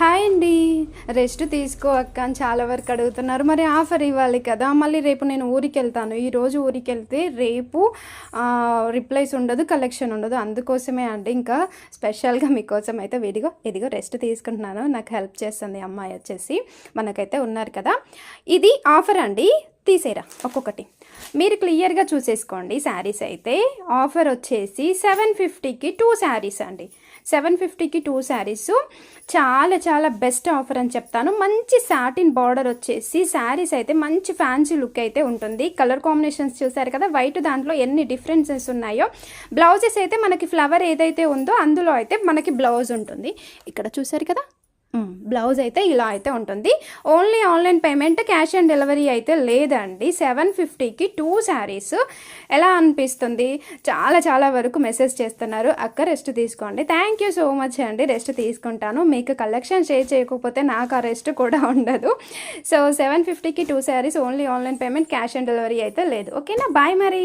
Hi అండి. Rest తీసుకో అక్క అని చాలా వరకు అడుగుతున్నారు. మరి ఆఫర్ ఇవ్వాలి కదా. మళ్ళీ రేపు నేను ఊరికి వెళ్తాను ఈ రోజు ఊరికి వెళ్తే రేపు రిప్లైస్ ఉండదు కలెక్షన్ ఉండదు. అందుకోసమే అండి ఇంకా స్పెషల్గా మీకోసం అయితే విడిగో ఇదిగో రెస్ట్ తీసుకుంటున్నాను. నాకు హెల్ప్ చేస్తుంది అమ్మాయి వచ్చేసి. మనకైతే ఉన్నారు కదా. ఇది ఆఫర్ అండి. తీసేరా ఒక్కొక్కటి. మీరు క్లియర్గా చూసేసుకోండి శారీస్ అయితే. ఆఫర్ వచ్చేసి సెవెన్ ఫిఫ్టీకి టూ శారీస్ అండి. సెవెన్ ఫిఫ్టీకి టూ శారీస్. చాలా చాలా బెస్ట్ ఆఫర్ అని చెప్తాను. మంచి సాటిన్ బార్డర్ వచ్చేసి శారీస్ అయితే మంచి ఫ్యాన్సీ లుక్ అయితే ఉంటుంది. కలర్ కాంబినేషన్స్ చూసారు కదా వైట్ దాంట్లో ఎన్ని డిఫరెన్సెస్ ఉన్నాయో. బ్లౌజెస్ అయితే మనకి ఫ్లవర్ ఏదైతే ఉందో అందులో అయితే మనకి బ్లౌజ్ ఉంటుంది. ఇక్కడ చూసారు కదా బ్లౌజ్ అయితే ఇలా అయితే ఉంటుంది. Only online payment cash on delivery అయితే లేదండి. సెవెన్ ఫిఫ్టీకి టూ శారీస్. ఎలా అనిపిస్తుంది? చాలా చాలా వరకు మెసేజ్ చేస్తున్నారు. అక్క రెస్ట్ తీసుకోండి. థ్యాంక్ యూ సో మచ్ అండి. రెస్ట్ తీసుకుంటాను. మీకు కలెక్షన్ షేర్ చేయకపోతే నాకు ఆ రెస్ట్ కూడా ఉండదు. సో సెవెన్ ఫిఫ్టీకి two saris only online payment cash on delivery అయితే లేదు. ఓకేనా బాయ్ మరి.